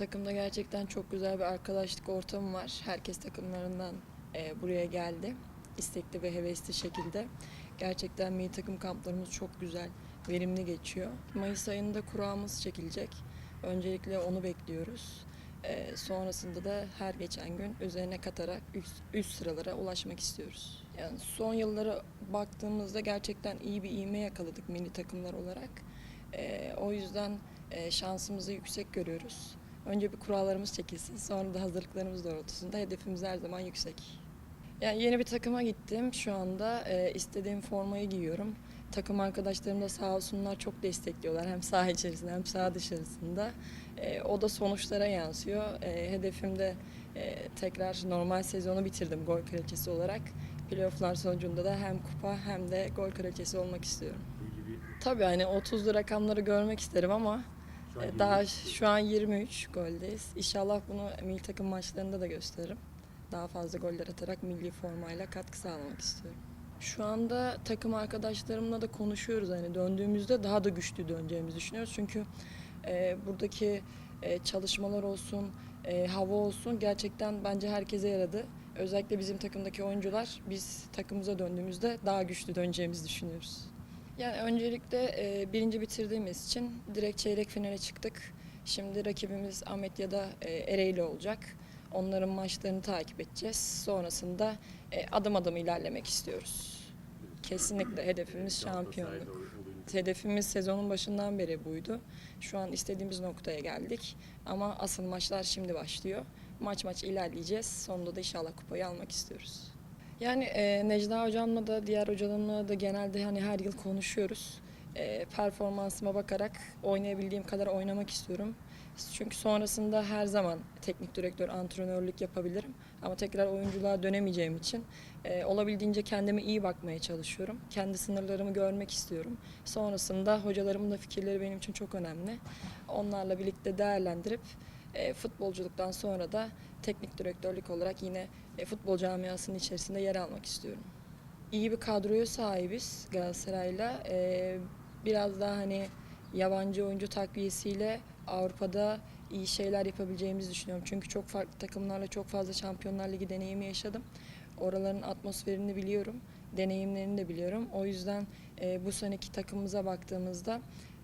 takımda gerçekten çok güzel bir arkadaşlık ortamı var. Herkes takımlarından e, buraya geldi. İstekli ve hevesli şekilde. Gerçekten milli takım kamplarımız çok güzel, verimli geçiyor. Mayıs ayında kurağımız çekilecek. Öncelikle onu bekliyoruz. E, sonrasında da her geçen gün üzerine katarak üst, üst sıralara ulaşmak istiyoruz. Yani son yıllara baktığımızda gerçekten iyi bir ivme yakaladık milli takımlar olarak. E, o yüzden e, şansımızı yüksek görüyoruz. Önce bir kurallarımız çekilsin, sonra da hazırlıklarımız doğrultusunda hedefimiz her zaman yüksek. Yani yeni bir takıma gittim. Şu anda e, istediğim formayı giyiyorum. Takım arkadaşlarım da sağ olsunlar çok destekliyorlar. Hem saha içerisinde hem saha dışarısında. E, o da sonuçlara yansıyor. E, hedefim de e, tekrar normal sezonu bitirdim gol kraliçesi olarak. Playoff'lar sonucunda da hem kupa hem de gol kraliçesi olmak istiyorum. Tabii hani 30'lu rakamları görmek isterim ama Şu an e, daha 23. şu an 23 goldeyiz. İnşallah bunu milli takım maçlarında da gösteririm. Daha fazla goller atarak milli formayla katkı sağlamak istiyorum. Şu anda takım arkadaşlarımla da konuşuyoruz. Hani döndüğümüzde daha da güçlü döneceğimizi düşünüyoruz. Çünkü e, buradaki e, çalışmalar olsun, e, hava olsun gerçekten bence herkese yaradı. Özellikle bizim takımdaki oyuncular biz takımımıza döndüğümüzde daha güçlü döneceğimizi düşünüyoruz. Yani öncelikle e, birinci bitirdiğimiz için direkt çeyrek finale çıktık. Şimdi rakibimiz Ahmet ya da e, Ereğli olacak. Onların maçlarını takip edeceğiz. Sonrasında e, adım adım ilerlemek istiyoruz. Kesinlikle hedefimiz şampiyonluk. Hedefimiz sezonun başından beri buydu. Şu an istediğimiz noktaya geldik. Ama asıl maçlar şimdi başlıyor. Maç maç ilerleyeceğiz. Sonunda da inşallah kupayı almak istiyoruz. Yani e, Necla hocamla da diğer hocalarımla da genelde hani her yıl konuşuyoruz. E, performansıma bakarak oynayabildiğim kadar oynamak istiyorum. Çünkü sonrasında her zaman teknik direktör, antrenörlük yapabilirim. Ama tekrar oyunculuğa dönemeyeceğim için e, olabildiğince kendime iyi bakmaya çalışıyorum. Kendi sınırlarımı görmek istiyorum. Sonrasında hocalarımın da fikirleri benim için çok önemli. Onlarla birlikte değerlendirip e, futbolculuktan sonra da teknik direktörlük olarak yine e, futbol camiasının içerisinde yer almak istiyorum. İyi bir kadroya sahibiz Galatasaray'la. E, biraz daha hani yabancı oyuncu takviyesiyle Avrupa'da iyi şeyler yapabileceğimizi düşünüyorum. Çünkü çok farklı takımlarla çok fazla Şampiyonlar Ligi deneyimi yaşadım. Oraların atmosferini biliyorum, deneyimlerini de biliyorum. O yüzden e, bu seneki takımımıza baktığımızda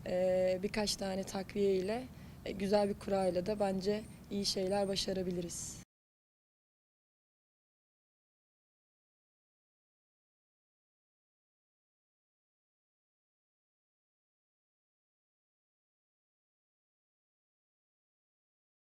e, birkaç tane takviye ile güzel bir kurayla da bence iyi şeyler başarabiliriz.